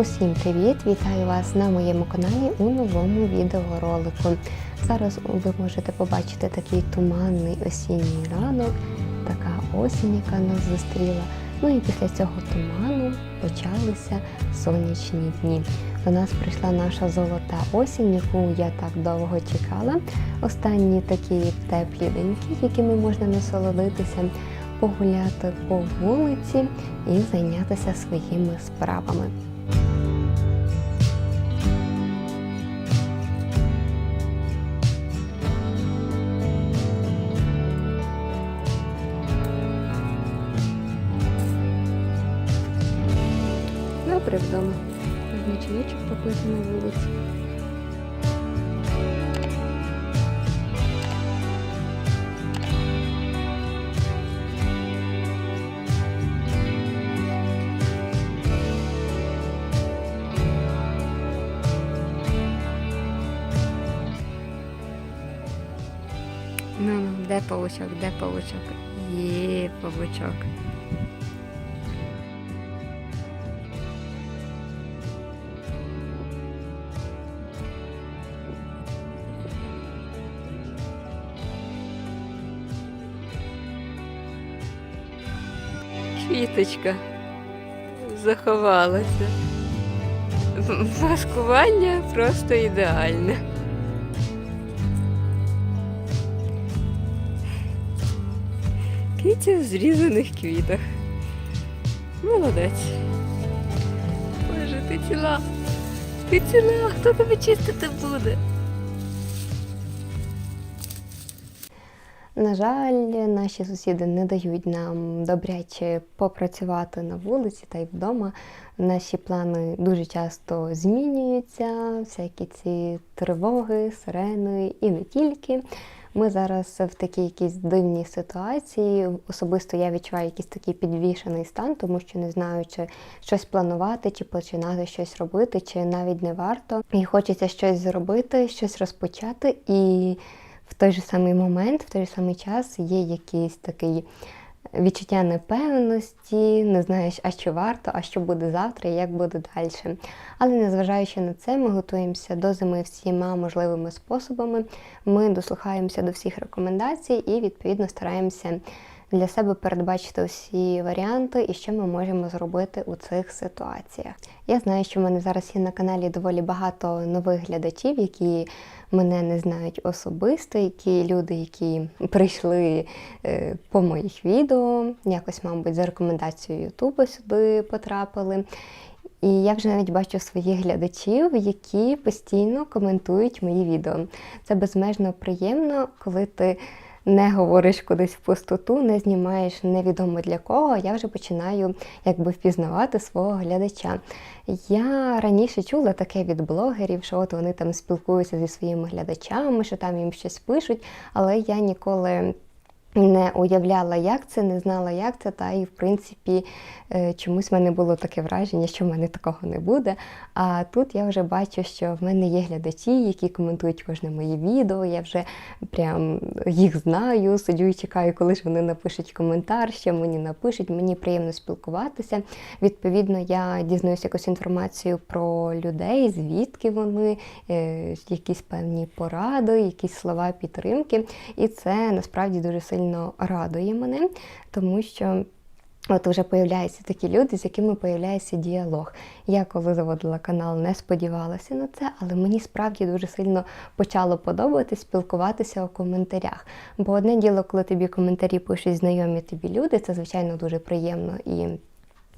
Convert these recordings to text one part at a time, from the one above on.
Усім привіт! Вітаю вас на моєму каналі у новому відеоролику. Зараз ви можете побачити такий туманний осінній ранок, така осінь, яка нас зустріла. Ну і після цього туману почалися сонячні дні. До нас прийшла наша золота осінь, яку я так довго чекала. Останні такі теплі деньки, якими можна насолодитися, погуляти по вулиці і зайнятися своїми справами. Можна чайочок на вулиці. Ну, де павучок, де павучок? Є павучок. Квіточка заховалася. Маскування просто ідеальне. Киця в зрізаних квітах. Молодець. Боже, ти ціла. Ти ціла, хто тебе чистити буде? На жаль, наші сусіди не дають нам добряче попрацювати на вулиці та й вдома. Наші плани дуже часто змінюються, всякі ці тривоги, сирени і не тільки. Ми зараз в такій якійсь дивній ситуації. Особисто я відчуваю якийсь такий підвішений стан, тому що не знаю, чи щось планувати, чи починати щось робити, чи навіть не варто. І хочеться щось зробити, щось розпочати і в той же самий момент, в той же самий час є якийсь такий відчуття непевності, не знаєш, а що варто, а що буде завтра, і як буде далі. Але незважаючи на це, ми готуємося до зими всіма можливими способами. Ми дослухаємося до всіх рекомендацій і відповідно стараємося для себе передбачити усі варіанти і що ми можемо зробити у цих ситуаціях. Я знаю, що в мене зараз є на каналі доволі багато нових глядачів, які мене не знають особисто, які люди, які прийшли е, по моїх відео, якось, мабуть, за рекомендацією Ютубу сюди потрапили. І я вже навіть бачу своїх глядачів, які постійно коментують мої відео. Це безмежно приємно, коли ти не говориш кудись в пустоту, не знімаєш невідомо для кого, я вже починаю якби впізнавати свого глядача. Я раніше чула таке від блогерів, що от вони там спілкуються зі своїми глядачами, що там їм щось пишуть, але я ніколи. Не уявляла, як це, не знала, як це, та і в принципі е, чомусь в мене було таке враження, що в мене такого не буде. А тут я вже бачу, що в мене є глядачі, які коментують кожне моє відео. Я вже прям їх знаю, сиджу і чекаю, коли ж вони напишуть коментар, що мені напишуть. Мені приємно спілкуватися. Відповідно, я дізнаюся якусь інформацію про людей, звідки вони, е, якісь певні поради, якісь слова підтримки. І це насправді дуже сильно радує мене, тому що. От вже появляються такі люди, з якими появляється діалог. Я коли заводила канал, не сподівалася на це, але мені справді дуже сильно почало подобатися спілкуватися у коментарях. Бо одне діло, коли тобі коментарі пишуть знайомі тобі люди, це звичайно дуже приємно і.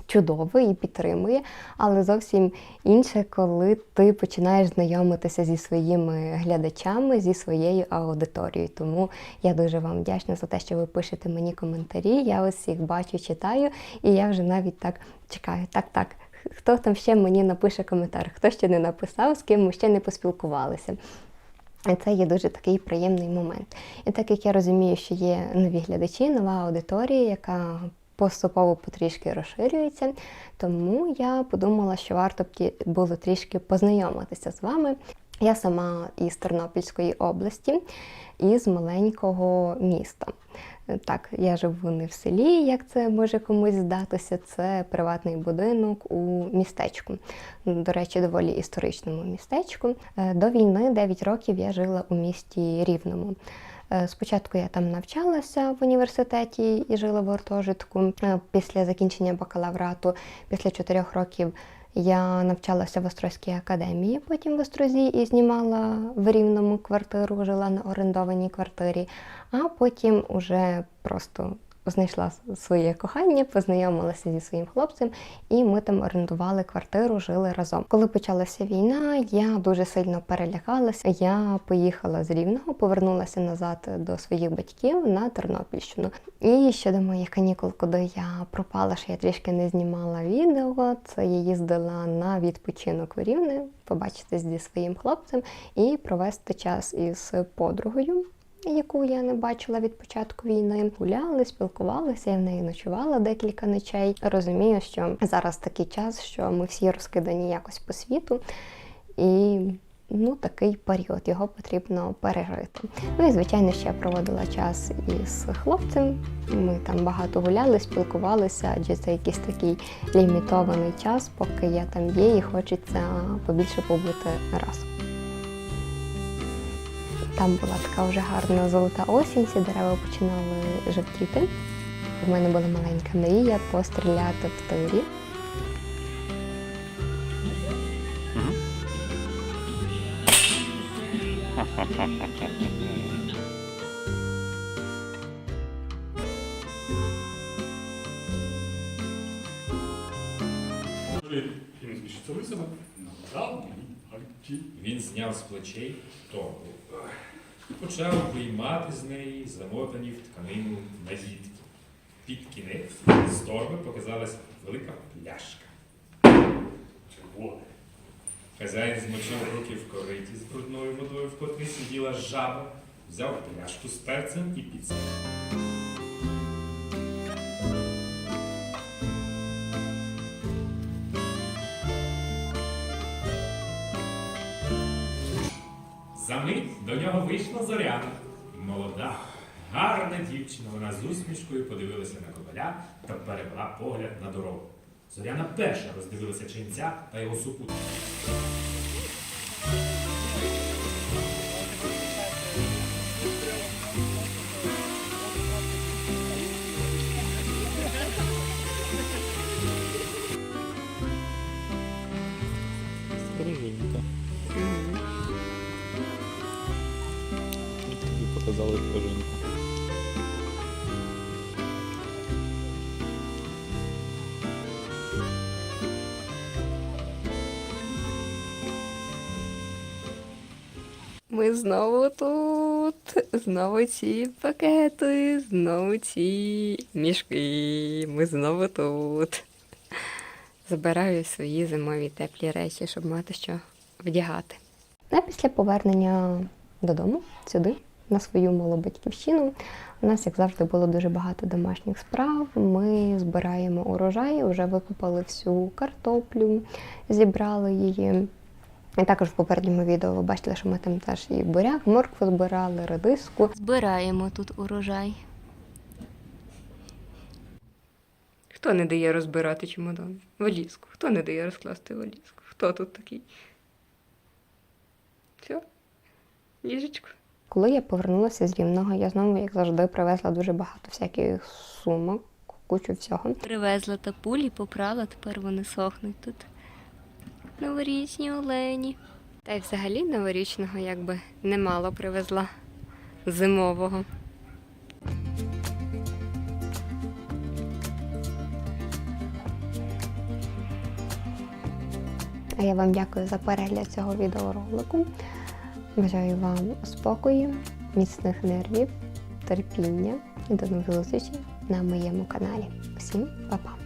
Чудово і підтримує, але зовсім інше, коли ти починаєш знайомитися зі своїми глядачами, зі своєю аудиторією. Тому я дуже вам вдячна за те, що ви пишете мені коментарі. Я ось їх бачу, читаю, і я вже навіть так чекаю. Так, так, хто там ще мені напише коментар, хто ще не написав, з ким ми ще не поспілкувалися. І це є дуже такий приємний момент. І так як я розумію, що є нові глядачі, нова аудиторія, яка поступово потрішки розширюється. Тому я подумала, що варто б було трішки познайомитися з вами. Я сама із Тернопільської області, із маленького міста. Так, я живу не в селі, як це може комусь здатися. Це приватний будинок у містечку. До речі, доволі історичному містечку. Е, До війни 9 років я жила у місті Рівному. Е, Спочатку я там навчалася в університеті і жила в гуртожитку. Е, Після закінчення бакалаврату, після чотирьох років я навчалася в Острозькій академії, потім в Острозі і знімала в Рівному квартиру, жила на орендованій квартирі, а потім уже просто знайшла своє кохання, познайомилася зі своїм хлопцем, і ми там орендували квартиру, жили разом. Коли почалася війна, я дуже сильно перелякалася. Я поїхала з Рівного, повернулася назад до своїх батьків на Тернопільщину. І щодо моїх канікул, куди я пропала, що я трішки не знімала відео. Це я їздила на відпочинок в Рівне, побачитись зі своїм хлопцем і провести час із подругою яку я не бачила від початку війни. Гуляли, спілкувалися, я в неї ночувала декілька ночей. Розумію, що зараз такий час, що ми всі розкидані якось по світу, і ну такий період його потрібно пережити. Ну і звичайно, ще я проводила час із хлопцем. Ми там багато гуляли, спілкувалися, адже це якийсь такий лімітований час, поки я там є, і хочеться побільше побути разом. Там була така вже гарна золота осінь, всі дерева починали жовтіти. У мене була маленька мрія постріляти в мені гальки. Він зняв з плечей торбу. Почав виймати з неї замотані в тканину наїдки. Під кінець з торби показалась велика пляшка. Червоне. Хазяїн змочив руки в кориті з брудною водою, в котрій сиділа жаба, взяв пляшку з перцем і підсів. Мить до нього вийшла зоряна. Молода, гарна дівчина. Вона з усмішкою подивилася на коваля та перевела погляд на дорогу. Зоряна перша роздивилася ченця та його супутника. Показали свіженько. Ми знову тут, знову ці пакети, знову ці мішки. Ми знову тут. Забираю свої зимові теплі речі, щоб мати що вдягати. А після повернення додому, сюди, на свою малу батьківщину, у нас, як завжди, було дуже багато домашніх справ. Ми збираємо урожай, вже викопали всю картоплю, зібрали її. І також в попередньому відео ви бачили, що ми там теж і буряк, моркву збирали, редиску. Збираємо тут урожай. Хто не дає розбирати чемодан? Валізку. Хто не дає розкласти валізку? Хто тут такий? Все? Ліжечко. Коли я повернулася з Рівного, я знову, як завжди, привезла дуже багато всяких сумок, кучу всього. Привезла та пулі, попрала, тепер вони сохнуть тут. Новорічні олені. Та й взагалі новорічного якби немало привезла зимового. А я вам дякую за перегляд цього відеоролику. Бажаю вам спокою, міцних нервів, терпіння і до нових зустрічей на моєму каналі. Всім па-па!